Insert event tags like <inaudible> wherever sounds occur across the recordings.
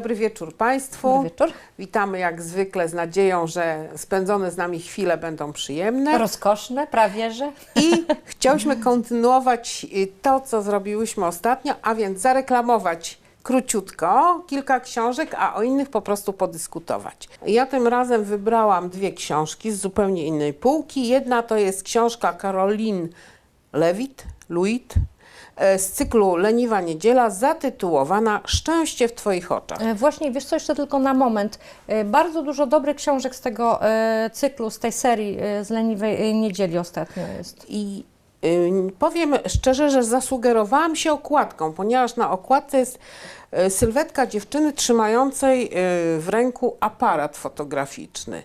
Dobry wieczór Państwu. Dobry wieczór. Witamy jak zwykle z nadzieją, że spędzone z nami chwile będą przyjemne. Rozkoszne, prawie że. I chciałyśmy kontynuować y, to, co zrobiłyśmy ostatnio, a więc zareklamować króciutko kilka książek, a o innych po prostu podyskutować. Ja tym razem wybrałam dwie książki z zupełnie innej półki. Jedna to jest książka Caroline Lewitt, Luit, z cyklu Leniwa Niedziela, zatytułowana Szczęście w Twoich oczach. E, Właśnie, wiesz co, jeszcze tylko na moment. E, Bardzo dużo dobrych książek z tego e, cyklu, z tej serii e, z Leniwej e, Niedzieli ostatnio jest. I y, powiem szczerze, że zasugerowałam się okładką, ponieważ na okładce jest sylwetka dziewczyny trzymającej w ręku aparat fotograficzny.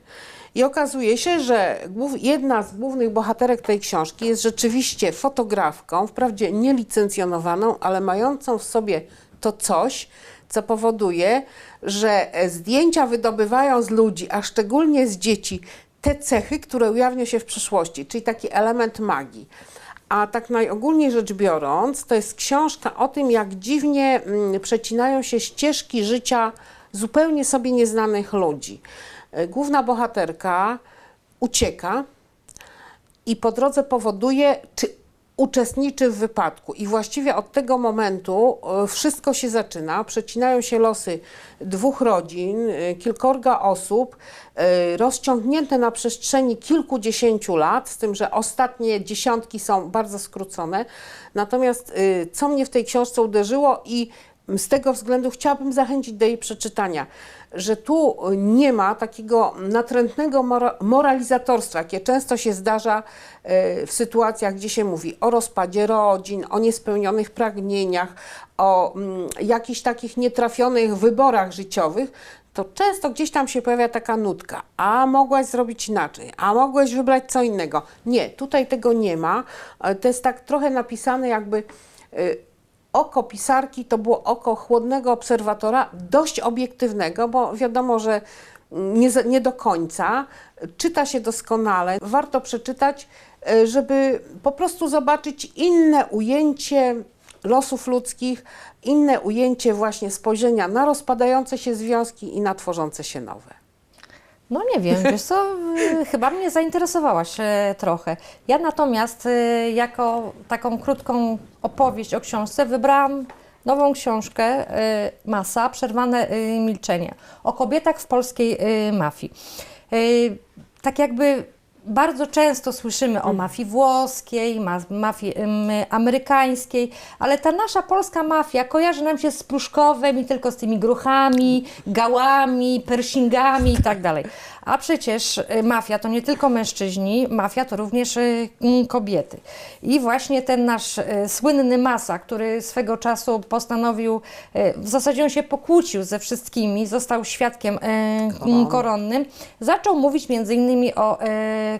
I okazuje się, że jedna z głównych bohaterek tej książki jest rzeczywiście fotografką, wprawdzie nielicencjonowaną, ale mającą w sobie to coś, co powoduje, że e, zdjęcia wydobywają z ludzi, a szczególnie z dzieci, te cechy, które ujawnią się w przyszłości, czyli taki element magii. A tak najogólniej rzecz biorąc, to jest książka o tym, jak dziwnie mm, przecinają się ścieżki życia zupełnie sobie nieznanych ludzi. E, Główna bohaterka ucieka i po drodze powoduje, czy uczestniczy w wypadku. I właściwie od tego momentu e, wszystko się zaczyna. Przecinają się losy dwóch rodzin, e, kilkorga osób, rozciągnięte na przestrzeni kilkudziesięciu lat, z tym, że ostatnie dziesiątki są bardzo skrócone. Natomiast co mnie w tej książce uderzyło i z tego względu chciałabym zachęcić do jej przeczytania, że tu nie ma takiego natrętnego mora- moralizatorstwa, jakie często się zdarza e, w sytuacjach, gdzie się mówi o rozpadzie rodzin, o niespełnionych pragnieniach, o mm, jakichś takich nietrafionych wyborach życiowych, to często gdzieś tam się pojawia taka nutka, a mogłaś zrobić inaczej, a mogłeś wybrać co innego. Nie, tutaj tego nie ma. E, To jest tak trochę napisane jakby e, oko pisarki to było oko chłodnego obserwatora, dość obiektywnego, bo wiadomo, że nie, nie do końca. Czyta się doskonale. Warto przeczytać, e, żeby po prostu zobaczyć inne ujęcie losów ludzkich, inne ujęcie właśnie spojrzenia na rozpadające się związki i na tworzące się nowe. No nie wiem, wiesz co, <laughs> chyba mnie zainteresowałaś e, trochę. Ja natomiast y, jako taką krótką opowieść o książce wybrałam nową książkę y, Masa, Przerwane milczenie o kobietach w polskiej mafii. Tak jakby bardzo często słyszymy o mafii włoskiej, ma- mafii amerykańskiej, ale ta nasza polska mafia kojarzy nam się z Pruszkowem i tylko z tymi gruchami, gałami, pershingami i tak dalej. A przecież y, mafia to nie tylko mężczyźni, mafia to również y, kobiety. I właśnie ten nasz y, słynny Masa, który swego czasu postanowił, w zasadzie on się pokłócił ze wszystkimi, został świadkiem koronnym, zaczął mówić między innymi o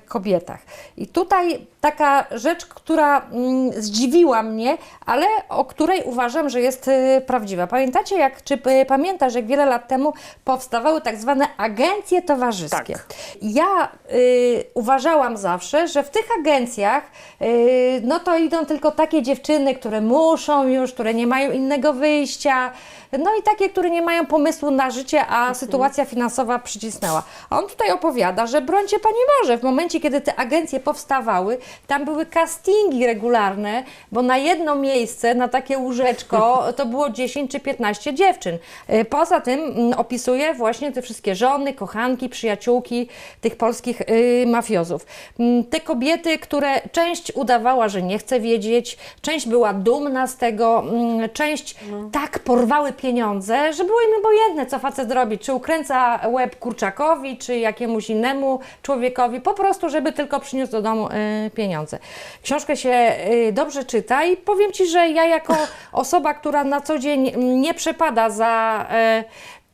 kobietach. I tutaj taka rzecz, która mm, zdziwiła mnie, ale o której uważam, że jest y, prawdziwa. Pamiętacie, jak, czy y, pamiętasz, jak wiele lat temu powstawały tak zwane agencje towarzyskie? Tak. Ja y, uważałam zawsze, że w tych agencjach y, no to idą tylko takie dziewczyny, które muszą już, które nie mają innego wyjścia, no i takie, które nie mają pomysłu na życie, a sytuacja finansowa przycisnęła. A on tutaj opowiada, że brońcie Pani Boże, w momencie, kiedy te agencje powstawały, tam były castingi regularne, bo na jedno miejsce, na takie łóżeczko, to było 10 czy 15 dziewczyn. Y, Poza tym mm, opisuje właśnie te wszystkie żony, kochanki, przyjaciółki tych polskich y, mafiozów. Mm, Te kobiety, które część udawała, że nie chce wiedzieć, część była dumna z tego, mm, część tak porwały pieniądze, że było im obojętne, co facet robi, czy ukręca łeb kurczakowi, czy jakiemuś innemu człowiekowi, po prostu, żeby tylko przyniósł do domu y, pieniądze. Książkę się y, dobrze czyta i powiem Ci, że ja jako <laughs> osoba, która na co dzień nie przepada za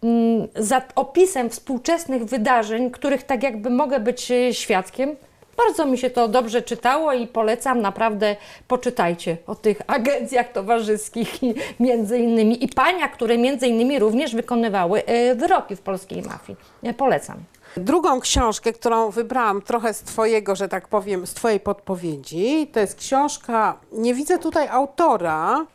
y, mm, za opisem współczesnych wydarzeń, których tak jakby mogę być y, świadkiem. Bardzo mi się to dobrze czytało i polecam, naprawdę poczytajcie o tych <laughs> agencjach towarzyskich między innymi i paniach, które między innymi również wykonywały y, wyroki w polskiej mafii. Polecam. Drugą książkę, którą wybrałam trochę z Twojego, że tak powiem, z Twojej podpowiedzi, to jest książka, nie widzę tutaj autora,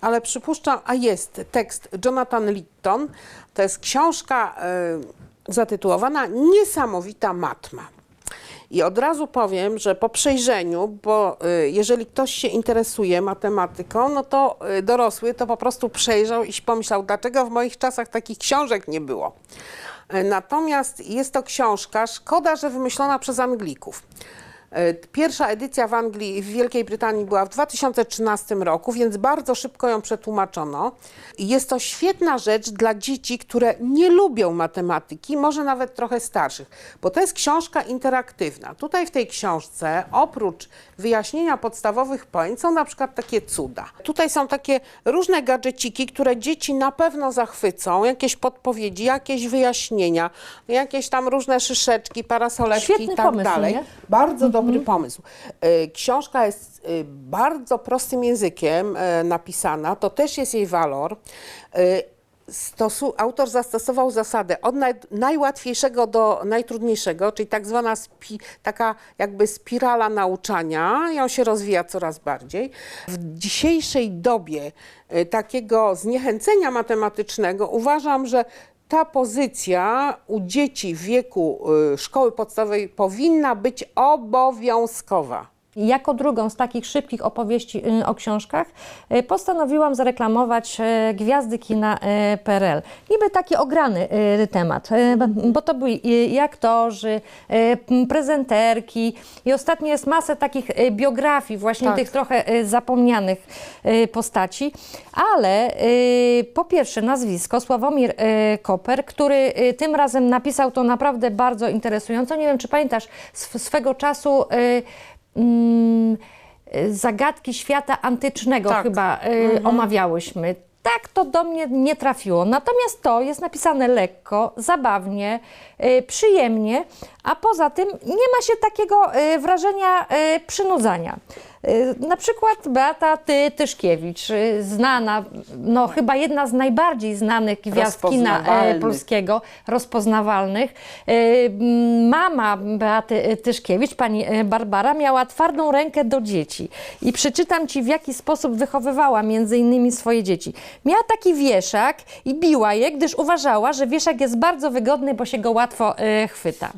ale przypuszczam, a jest tekst Jonathan Litton. To jest książka y, zatytułowana Niesamowita matma. I od razu powiem, że po przejrzeniu, bo y, jeżeli ktoś się interesuje matematyką, no to y, dorosły to po prostu przejrzał i pomyślał, dlaczego w moich czasach takich książek nie było. Natomiast jest to książka, szkoda, że wymyślona przez Anglików. Y, Pierwsza edycja w Anglii, w Wielkiej Brytanii była w 2013 roku, więc bardzo szybko ją przetłumaczono. Jest to świetna rzecz dla dzieci, które nie lubią matematyki, może nawet trochę starszych, bo to jest książka interaktywna. Tutaj w tej książce, oprócz wyjaśnienia podstawowych pojęć, są na przykład takie cuda. Tutaj są takie różne gadżeciki, które dzieci na pewno zachwycą, jakieś podpowiedzi, jakieś wyjaśnienia, jakieś tam różne szyszeczki, parasoleczki Świetny i tak pomysł, dalej. nie? Bardzo dobry pomysł. E, Książka jest e, bardzo prostym językiem e, napisana, to też jest jej walor. Stosu, autor zastosował zasadę od naj, najłatwiejszego do najtrudniejszego, czyli tak zwana spi, taka jakby spirala nauczania, ją się rozwija coraz bardziej. W dzisiejszej dobie e, takiego zniechęcenia matematycznego uważam, że ta pozycja u dzieci w wieku y, szkoły podstawowej powinna być obowiązkowa. Jako drugą z takich szybkich opowieści y, o książkach y, postanowiłam zareklamować y, Gwiazdy kina PRL. Niby taki ograny temat, bo- to byli i aktorzy, prezenterki i ostatnio jest masę takich biografii, właśnie Tak. tych trochę zapomnianych postaci, ale po pierwsze nazwisko Sławomir Koper, który tym razem napisał to naprawdę bardzo interesująco. Nie wiem, czy pamiętasz sw- swego czasu zagadki świata antycznego Tak. chyba y, omawiałyśmy. Tak to do mnie nie trafiło. Natomiast to jest napisane lekko, zabawnie, y, przyjemnie, a poza tym nie ma się takiego y, wrażenia przynudzania. Y, Na przykład Beata Ty Tyszkiewicz, y, znana, no chyba jedna z najbardziej znanych gwiazd kina Rozpoznawalnych. polskiego, rozpoznawalnych. Y, Mama Beaty y, Tyszkiewicz, pani y, Barbara, miała twardą rękę do dzieci. I przeczytam Ci, w jaki sposób wychowywała między innymi swoje dzieci. Miała taki wieszak i biła je, gdyż uważała, że wieszak jest bardzo wygodny, bo się go łatwo y, chwyta.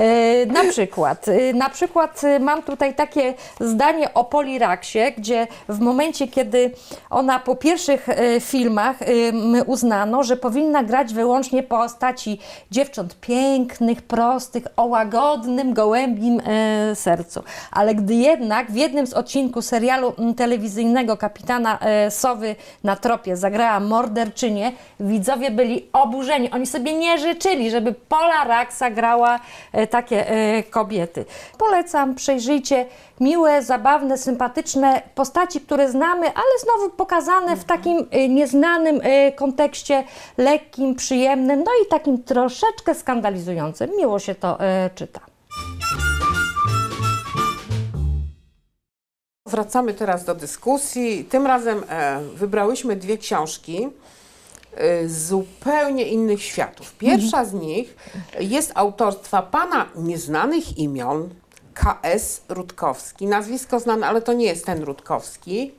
Y, Na przykład, y, na przykład y, mam tutaj takie zdanie o Poliraksie, gdzie w momencie, kiedy ona po pierwszych y, filmach m, uznano, że powinna grać wyłącznie postaci dziewcząt pięknych, prostych, o łagodnym, gołębim y, sercu. Ale gdy jednak w jednym z odcinków serialu telewizyjnego Kapitana Sowy na tropie zagrała morderczynię, widzowie byli oburzeni. Oni sobie nie życzyli, żeby Pola Raksa grała e, takie e, kobiety. Polecam, przejrzyjcie miłe, zabawne, sympatyczne postaci, które znamy, ale znowu pokazane w takim e, nieznanym e, kontekście, lekkim, przyjemnym, no i takim troszeczkę skandalizującym. Miło się to e, czyta. Wracamy teraz do dyskusji. Tym razem e, wybrałyśmy dwie książki z zupełnie innych światów. Pierwsza z nich jest autorstwa pana nieznanych imion, K.S. Rutkowski. Nazwisko znane, ale to nie jest ten Rutkowski.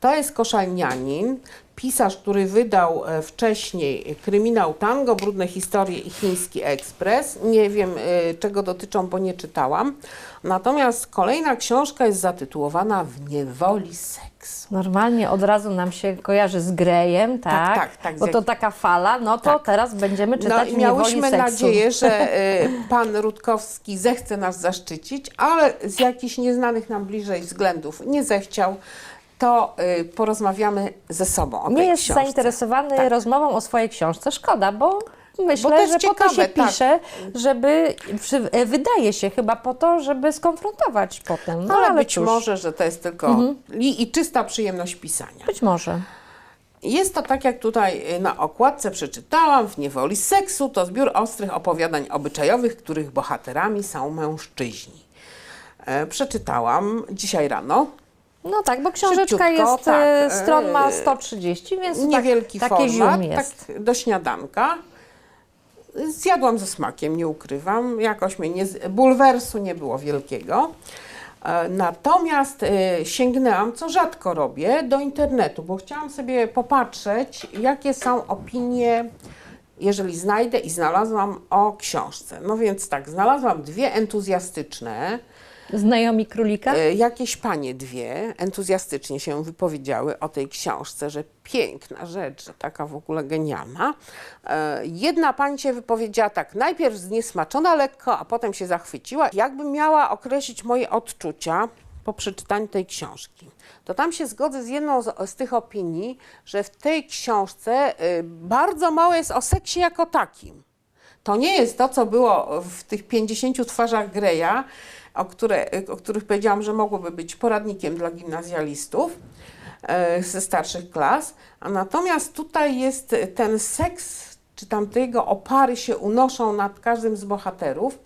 To jest koszalnianin, pisarz, który wydał e, wcześniej kryminał Tango, Brudne historie i Chiński Ekspres. Nie wiem, e, czego dotyczą, bo nie czytałam. Natomiast kolejna książka jest zatytułowana W niewoli Normalnie od razu nam się kojarzy z Grejem, tak? tak, tak, z Bo to taka fala, no to Tak. teraz będziemy No czytać niewoli miałyśmy nadzieję, <laughs> że e, pan Rutkowski zechce nas zaszczycić, ale z jakichś nieznanych nam bliżej względów nie zechciał, to e, porozmawiamy ze sobą o nie jest książce. zainteresowany Tak. rozmową o swojej książce. Szkoda, bo myślę, to że po to się ciekawe, tak. pisze, żeby, e, wydaje się chyba po to, żeby skonfrontować potem. No ale, ale, być cóż, Mhm. może, że to jest tylko i, i czysta przyjemność pisania. Być może. Jest to tak, jak tutaj y, na okładce przeczytałam, w niewoli seksu to zbiór ostrych opowiadań obyczajowych, których bohaterami są mężczyźni. E, przeczytałam dzisiaj rano. No tak, bo książeczka Szybciutko, jest, tak, e, e, stron ma 130, więc Niewielki tak, format, tak do śniadanka. Zjadłam ze smakiem, nie ukrywam. Jakoś mnie nie, bulwersu nie było wielkiego. E, Natomiast e, sięgnęłam, co rzadko robię, do internetu, bo chciałam sobie popatrzeć, jakie są opinie, jeżeli znajdę i znalazłam o książce. No więc tak, znalazłam dwie entuzjastyczne, Znajomi królika? E, Jakieś panie dwie entuzjastycznie się wypowiedziały o tej książce, że piękna rzecz, że taka w ogóle genialna. E, Jedna pani się wypowiedziała tak, najpierw zniesmaczona lekko, a potem się zachwyciła. Jakbym miała określić moje odczucia po przeczytaniu tej książki, to tam się zgodzę z jedną z, z tych opinii, że w tej książce y, bardzo mało jest o seksie jako takim. To nie jest to, co było w tych 50 twarzach Greya, o, które, o których powiedziałam, że mogłoby być poradnikiem dla gimnazjalistów e, ze starszych klas. A natomiast tutaj jest ten seks, czy tam te jego opary się unoszą nad każdym z bohaterów.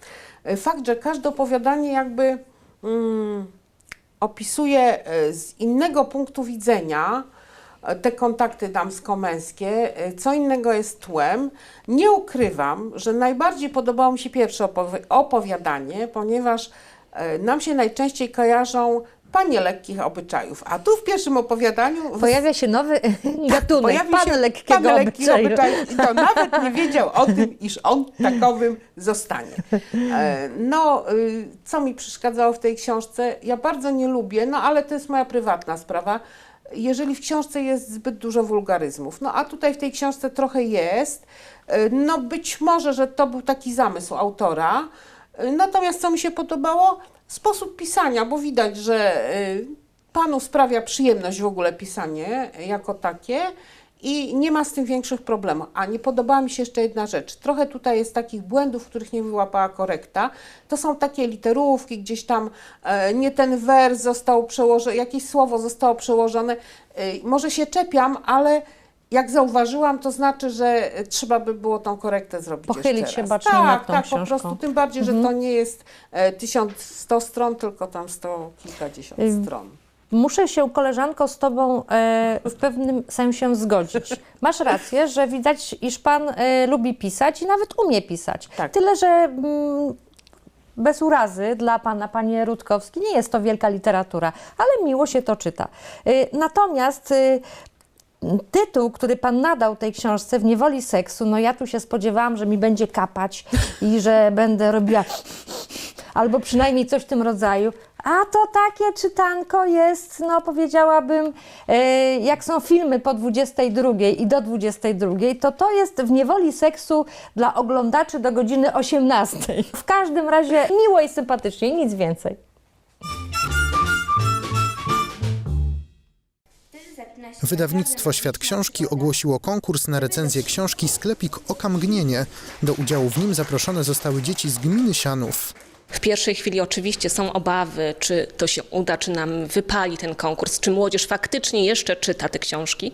E, Fakt, że każde opowiadanie jakby mm, opisuje e, z innego punktu widzenia te kontakty damsko-męskie, co innego jest tłem. Nie ukrywam, że najbardziej podobało mi się pierwsze opowi- opowiadanie, ponieważ nam się najczęściej kojarzą panie lekkich obyczajów, a tu w pierwszym opowiadaniu Pojawia się nowy <laughs> gatunek, pojawił pan lekkiego pan lekkich obyczajów i to <laughs> nawet nie wiedział o tym, iż on takowym zostanie. E, No, y, co mi przeszkadzało w tej książce? Ja bardzo nie lubię, no ale to jest moja prywatna sprawa, jeżeli w książce jest zbyt dużo wulgaryzmów. No a tutaj w tej książce trochę jest. E, No być może, że to był taki zamysł autora. Natomiast co mi się podobało? Sposób pisania, bo widać, że y, panu sprawia przyjemność w ogóle pisanie jako takie i nie ma z tym większych problemów. A nie podobała mi się jeszcze jedna rzecz. Trochę tutaj jest takich błędów, których nie wyłapała korekta. To są takie literówki, gdzieś tam e, nie ten wers został przełożony, jakieś słowo zostało przełożone. E, może się czepiam, ale jak zauważyłam, to znaczy, że e, trzeba by było tą korektę zrobić Pochylić się bacznie tak, nad tą tak, książką. po prostu. Tym bardziej, że to nie jest e, 1100 stron, tylko tam sto kilkadziesiąt stron. Muszę się, koleżanko, z Tobą e, w pewnym sensie zgodzić. <laughs> Masz rację, że widać, iż Pan e, lubi pisać i nawet umie pisać. Tak. Tyle, że mm, bez urazy dla Pana, Panie Rutkowski, nie jest to wielka literatura, ale miło się to czyta. E, natomiast e, tytuł, który Pan nadał tej książce, W niewoli seksu, no ja tu się spodziewałam, że mi będzie kapać i że będę robiła albo przynajmniej coś w tym rodzaju. A to takie czytanko jest, no powiedziałabym, e, jak są filmy po 22 i do 22, to to jest w niewoli seksu dla oglądaczy do godziny 18. W każdym razie miło i sympatycznie, nic więcej. Wydawnictwo Świat Książki ogłosiło konkurs na recenzję książki Sklepik Oka Mgnienie. Do udziału w nim zaproszone zostały dzieci z gminy Sianów. W pierwszej chwili oczywiście są obawy, czy to się uda, czy nam wypali ten konkurs, czy młodzież faktycznie jeszcze czyta te książki,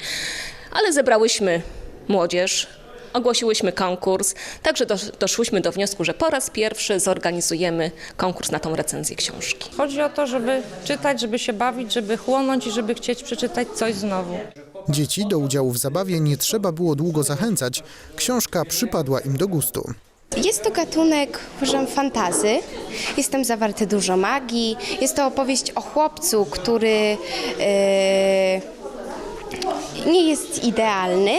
ale zebrałyśmy młodzież, ogłosiłyśmy konkurs, także dosz, doszłyśmy do wniosku, że po raz pierwszy zorganizujemy konkurs na tą recenzję książki. Chodzi o to, żeby czytać, żeby się bawić, żeby chłonąć i żeby chcieć przeczytać coś znowu. Dzieci do udziału w zabawie nie trzeba było długo zachęcać. Książka przypadła im do gustu. Jest to gatunek, uważam, fantazy. Jest tam zawarte dużo magii. Jest to opowieść o chłopcu, który e, nie jest idealny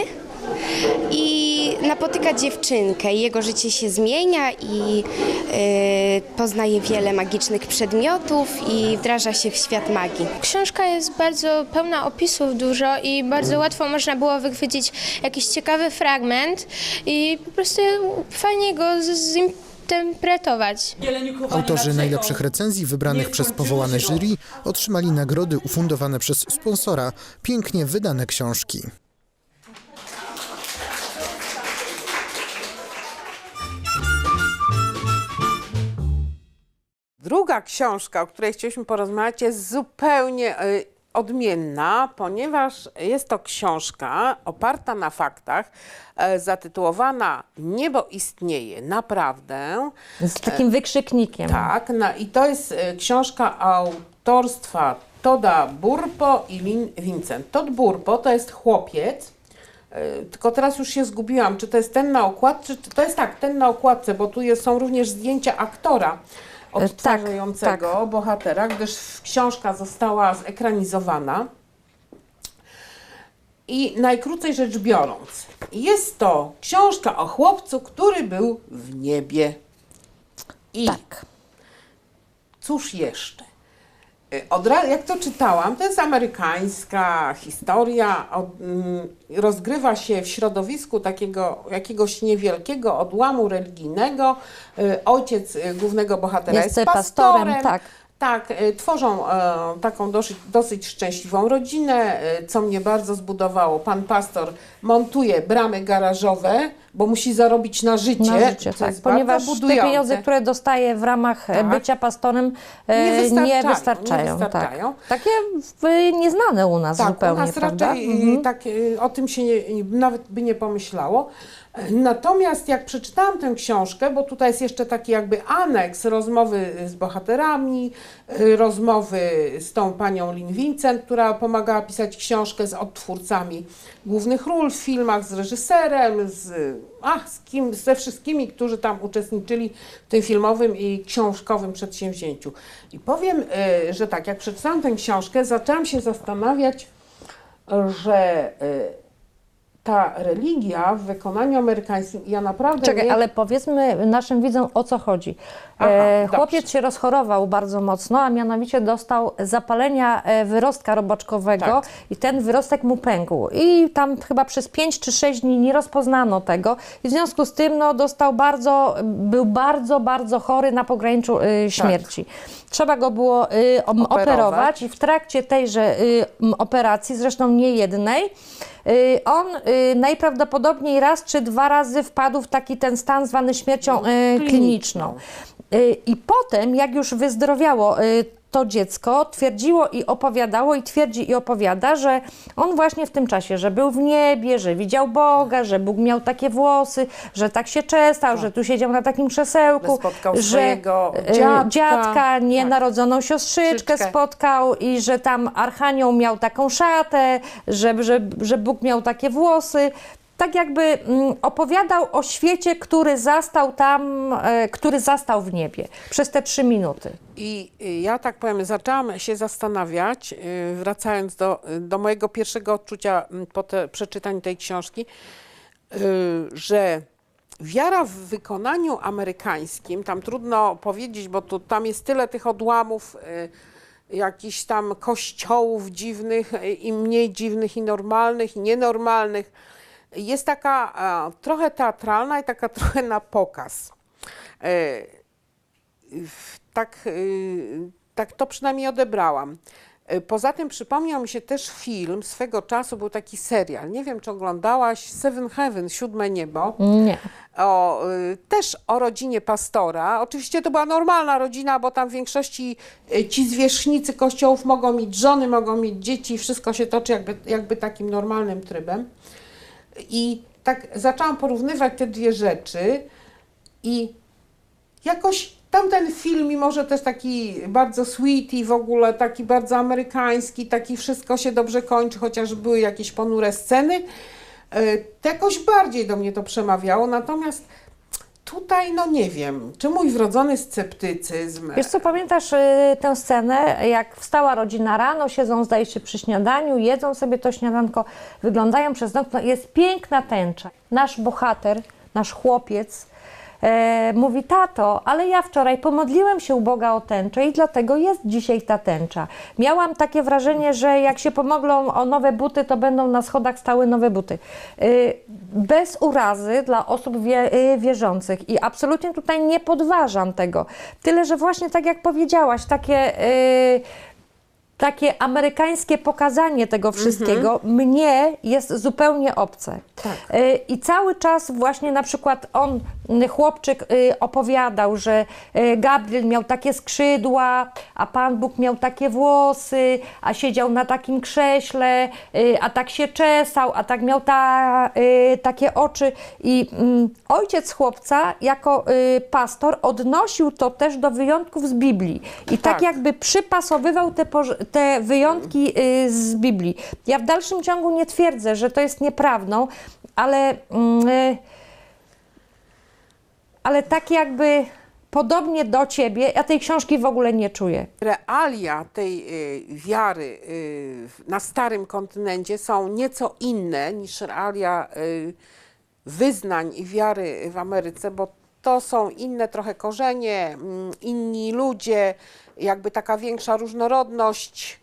i napotyka dziewczynkę. Jego życie się zmienia i e, poznaje wiele magicznych przedmiotów i wdraża się w świat magii. Książka jest bardzo pełna opisów dużo i bardzo łatwo można było wychwycić jakiś ciekawy fragment i po prostu fajnie go z- zinterpretować. Autorzy najlepszych recenzji wybranych przez powołane jury otrzymali nagrody ufundowane przez sponsora. Pięknie wydane książki. Druga książka, o której chcieliśmy porozmawiać, jest zupełnie y, odmienna, ponieważ jest to książka oparta na faktach, e, zatytułowana Niebo istnieje naprawdę. Z takim wykrzyknikiem. Tak, na, i to jest e, książka autorstwa Toda Burpo i Lin Vincent. Todd Burpo to jest chłopiec, tylko teraz już się zgubiłam, czy to jest ten na okładce, czy to jest tak, ten na okładce, bo tu jest, są również zdjęcia aktora odtwarzającego bohatera, gdyż książka została zekranizowana. I najkrócej rzecz biorąc, jest to książka o chłopcu, który był w niebie. I Tak. cóż jeszcze? Y, Od, ra- jak to czytałam, to jest amerykańska historia, od, mm, rozgrywa się w środowisku takiego jakiegoś niewielkiego odłamu religijnego. Y, Ojciec y, głównego bohatera Jest jest, pastorem, tak. Tak, y, tworzą e, taką dosyć, dosyć szczęśliwą rodzinę, y, co mnie bardzo zbudowało. Pan pastor montuje bramy garażowe, bo musi zarobić na życie, Na życie, tak. Ponieważ te pieniądze, które dostaje w ramach e, Tak. bycia pastorem, e, Nie wystarczają, nie nie wystarczają. wystarczają. Tak. Takie nieznane u nas Tak, zupełnie, u nas prawda? raczej Mhm. y, tak, o tym się nie, nawet by nie pomyślało. Natomiast jak przeczytałam tę książkę, bo tutaj jest jeszcze taki jakby aneks rozmowy z bohaterami, rozmowy z tą panią Lynn Vincent, która pomagała pisać książkę z odtwórcami głównych ról w filmach, z reżyserem, z, ach, z kim, ze wszystkimi, którzy tam uczestniczyli w tym filmowym i książkowym przedsięwzięciu. I powiem, y, że tak, jak przeczytałam tę książkę, zaczęłam się zastanawiać, że y, ta religia w wykonaniu amerykańskim, ja naprawdę Czekaj, nie... ale powiedzmy naszym widzom o co chodzi. Aha, e, dobrze. chłopiec się rozchorował bardzo mocno, a mianowicie dostał zapalenia e, wyrostka robaczkowego Tak. i ten wyrostek mu pękł. I tam chyba przez 5 czy 6 dni nie rozpoznano tego i w związku z tym no, dostał bardzo, był bardzo, bardzo chory na pograniczu y, śmierci. Trzeba go było y, om- Operować. operować i w trakcie tejże y, operacji, zresztą nie jednej, y, on y, najprawdopodobniej raz czy dwa razy wpadł w taki ten stan zwany śmiercią y, kliniczną. Y, I potem, jak już wyzdrowiało to dziecko, twierdziło i opowiadało, i twierdzi i opowiada, że on właśnie w tym czasie, że był w niebie, że widział Boga, że Bóg miał takie włosy, że tak się czesał, że tu siedział na takim krzesełku, Że spotkał że y, dziadka. dziadka Tak. nienarodzoną siostrzyczkę Siostrzyczkę. spotkał i że tam Archanioł miał taką szatę, że, że, że Bóg miał takie włosy. Tak jakby mm, opowiadał o świecie, który zastał tam, e, który zastał w niebie przez te trzy minuty. I y, ja tak powiem, zaczęłam się zastanawiać, y, wracając do, do mojego pierwszego odczucia mm, po te, przeczytaniu tej książki, y, że wiara w wykonaniu amerykańskim, tam trudno powiedzieć, bo tu, tam jest tyle tych odłamów, jakichś tam kościołów dziwnych i mniej dziwnych i normalnych i nienormalnych, jest taka a, trochę teatralna i taka <laughs> trochę na pokaz. W- tak, y, tak to przynajmniej odebrałam. Poza tym przypomniał mi się też film, swego czasu był taki serial, nie wiem czy oglądałaś, Seven Heaven, Siódme Niebo, Nie. o, też o rodzinie pastora. Oczywiście to była normalna rodzina, bo tam w większości ci zwierzchnicy kościołów mogą mieć żony, mogą mieć dzieci, wszystko się toczy jakby, jakby takim normalnym trybem. I tak zaczęłam porównywać te dwie rzeczy i jakoś tamten film, mimo że też taki bardzo sweet i w ogóle taki bardzo amerykański, taki wszystko się dobrze kończy, chociaż były jakieś ponure sceny, e, to jakoś bardziej do mnie to przemawiało. Natomiast tutaj, no nie wiem, czy mój wrodzony sceptycyzm. Wiesz co, pamiętasz y, tę scenę, jak wstała rodzina rano, siedzą zdaje się przy śniadaniu, jedzą sobie to śniadanko, wyglądają przez okno, jest piękna tęcza. Nasz bohater, nasz chłopiec e, mówi, tato, ale ja wczoraj pomodliłem się u Boga o tęczę i dlatego jest dzisiaj ta tęcza. Miałam takie wrażenie, że jak się pomogą o nowe buty, to będą na schodach stały nowe buty. Y, bez urazy dla osób wie, y, wierzących i absolutnie tutaj nie podważam tego. Tyle, że właśnie tak jak powiedziałaś, takie... y, takie amerykańskie pokazanie tego wszystkiego mnie jest zupełnie obce. Y, I cały czas właśnie na przykład on chłopczyk y, opowiadał, że y, Gabriel miał takie skrzydła, a Pan Bóg miał takie włosy, a siedział na takim krześle, y, a tak się czesał, a tak miał ta, takie oczy. I mm, ojciec chłopca, jako pastor, odnosił to też do wyjątków z Biblii. I tak, Tak. jakby przypasowywał te, te wyjątki z Biblii. Ja w dalszym ciągu nie twierdzę, że to jest nieprawdą, ale, mm, y, ale tak jakby podobnie do ciebie, ja tej książki w ogóle nie czuję. realia tej y, wiary y, na starym kontynencie są nieco inne niż realia y, wyznań i wiary w Ameryce, bo to są inne trochę korzenie, mm, inni ludzie, jakby taka większa różnorodność,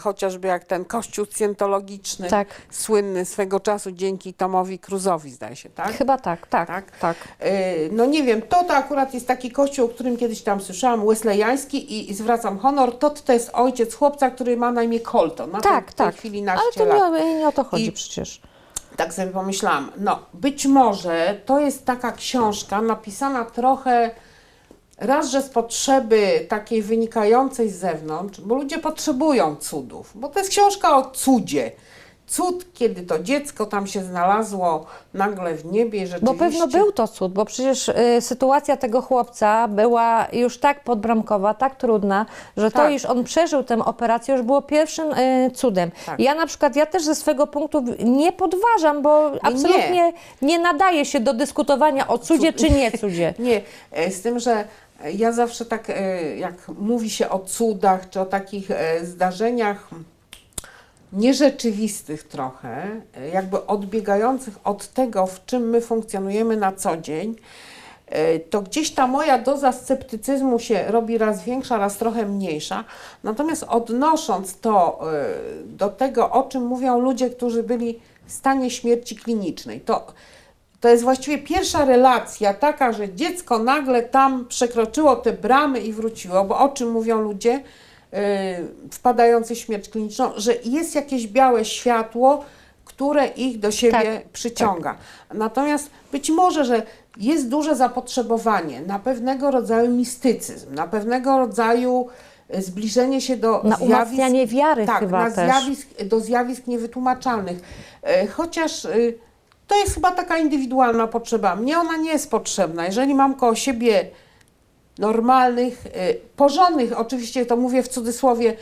chociażby jak ten kościół scjentologiczny, Tak. słynny swego czasu dzięki Tomowi Cruzowi, zdaje się, tak? Chyba tak, tak, Tak? tak. Y, No nie wiem, to, to akurat jest taki kościół, o którym kiedyś tam słyszałam, Wesleyański i, i zwracam honor, to to jest ojciec chłopca, który ma na imię Colton. Ma Tak, w tej tak. chwili Ale to lat. nie, nie o to chodzi I- przecież. Tak sobie pomyślałam, no być może to jest taka książka napisana trochę raz, że z potrzeby takiej wynikającej z zewnątrz, bo ludzie potrzebują cudów, bo to jest książka o cudzie. Cud, kiedy to dziecko tam się znalazło nagle w niebie, i Bo rzeczywiście... pewno był to cud, bo przecież y, sytuacja tego chłopca była już tak podbramkowa, tak trudna, że to, Tak. iż on przeżył tę operację, już było pierwszym y, cudem. Tak. Ja na przykład, ja też ze swego punktu nie podważam, bo absolutnie nie nadaje się do dyskutowania o cudzie czy nie cudzie. <laughs> Nie, e, z tym, że ja zawsze tak, e, jak mówi się o cudach, czy o takich e, zdarzeniach nierzeczywistych trochę, e, jakby odbiegających od tego, w czym my funkcjonujemy na co dzień, to gdzieś ta moja doza sceptycyzmu się robi raz większa, raz trochę mniejsza. Natomiast odnosząc to do tego, o czym mówią ludzie, którzy byli w stanie śmierci klinicznej, to to jest właściwie pierwsza relacja taka, że dziecko nagle tam przekroczyło te bramy i wróciło, bo o czym mówią ludzie yy, wpadający w śmierć kliniczną, że jest jakieś białe światło, które ich do siebie Tak, przyciąga. Natomiast być może, że jest duże zapotrzebowanie na pewnego rodzaju mistycyzm, na pewnego rodzaju y, zbliżenie się do Na zjawisk, wiary tak, chyba na zjawisk, do zjawisk niewytłumaczalnych. E, Chociaż y, to jest chyba taka indywidualna potrzeba. Mnie ona nie jest potrzebna. Jeżeli mam koło siebie normalnych, y, porządnych, oczywiście to mówię w cudzysłowie,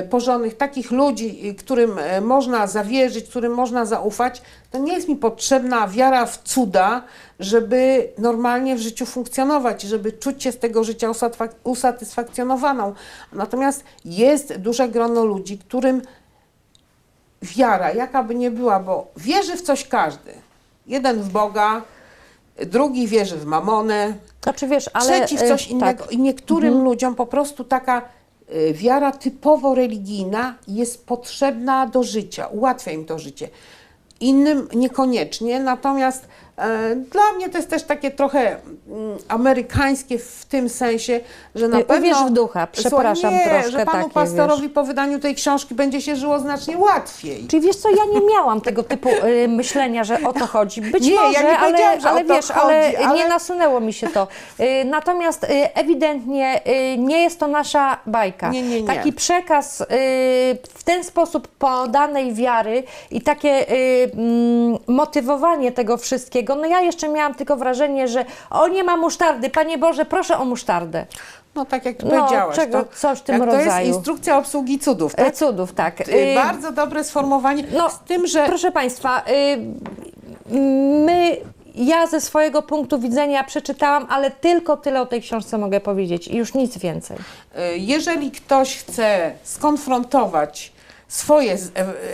y, porządnych, takich ludzi, y, którym można zawierzyć, którym można zaufać, to nie jest mi potrzebna wiara w cuda, żeby normalnie w życiu funkcjonować, żeby czuć się z tego życia usatysfakcjonowaną. Natomiast jest duże grono ludzi, którym wiara, jaka by nie była, bo wierzy w coś każdy. Jeden w Boga, drugi wierzy w mamonę, Znaczy wiesz, ale... trzeci w y, coś innego. Tak. I niektórym ludziom po prostu taka y, wiara typowo religijna jest potrzebna do życia, ułatwia im to życie. Innym niekoniecznie, natomiast e, dla mnie to jest też takie trochę mm, amerykańskie w tym sensie, że na pewno... uwierz w ducha, przepraszam, nie, troszkę że panu takie, pastorowi po wydaniu tej książki będzie się żyło znacznie łatwiej. Czyli wiesz co, ja nie miałam tego typu y, myślenia, że o to chodzi. Być Nie, ja może, nie ale, ale wiesz, ale, chodzi, ale- nie nasunęło mi się to. Y, natomiast y, ewidentnie nie jest to nasza bajka. Nie, nie, nie. Taki przekaz w ten sposób podanej wiary i takie mm, motywowanie tego wszystkiego, no ja jeszcze miałam tylko wrażenie, że o nie ma musztardy, Panie Boże, proszę o musztardę. No tak jak No, powiedziałaś. czego- to, coś w tym jak To jest rodzaju. instrukcja obsługi cudów, E, tak? Cudów, tak. Y, Y, Bardzo dobre sformułowanie. No, z tym, że Proszę Państwa, y, my, ja ze swojego punktu widzenia przeczytałam, ale tylko tyle o tej książce mogę powiedzieć i już nic więcej. jeżeli ktoś chce skonfrontować swoje e,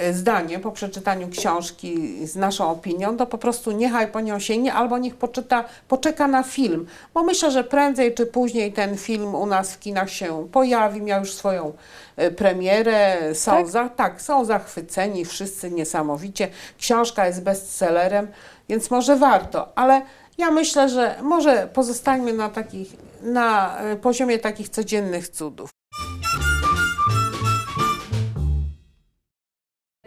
e, zdanie po przeczytaniu książki z naszą opinią, to po prostu niechaj po nią sięgnie albo niech poczyta, poczeka na film, bo myślę, że prędzej czy później ten film u nas w kinach się pojawi, miał już swoją e, premierę, są, Tak? Za, tak, są zachwyceni, wszyscy niesamowicie. Książka jest bestsellerem, więc może warto, ale ja myślę, że może pozostańmy na, takich, na poziomie takich codziennych cudów.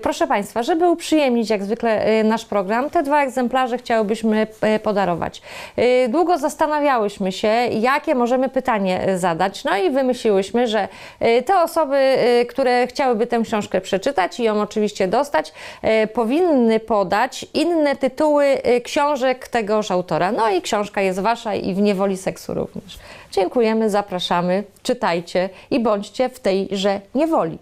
Proszę Państwa, żeby uprzyjemnić jak zwykle y, nasz program, te dwa egzemplarze chciałybyśmy y, podarować. Y, Długo zastanawiałyśmy się, jakie możemy pytanie zadać, no i wymyśliłyśmy, że te osoby, które chciałyby tę książkę przeczytać i ją oczywiście dostać, powinny podać inne tytuły książek tegoż autora. No i książka jest Wasza i w niewoli seksu również. Dziękujemy, zapraszamy, czytajcie i bądźcie w tejże niewoli.